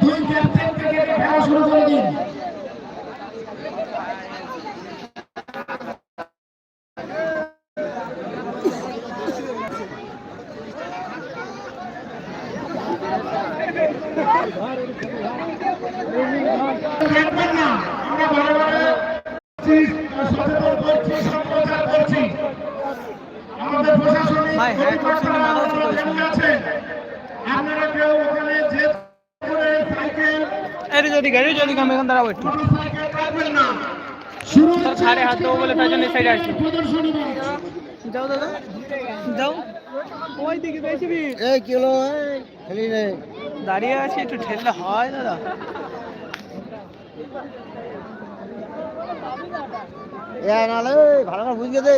দুই ক্যাপ্টেন থেকে খেলা শুরু করে আমরা বড় বড় সচেতন করছি সম্প্রচার করছি আমাদের প্রশাসনিক ভাই, হ্যাঁ, আপনারা কেউ ওখানে যে যদি গাড়ি যদি এখন দাঁড়াবো একটু হাত দেবো বলে তাই জন্য সাইডে আসছি যাও দাদা। যাও। ওই দিকে বেশি এই কি হলো রে। দাঁড়িয়ে আছি একটু ঠেললে হয় দাদা। এ নালে ভালো করে বুঝিয়ে দে।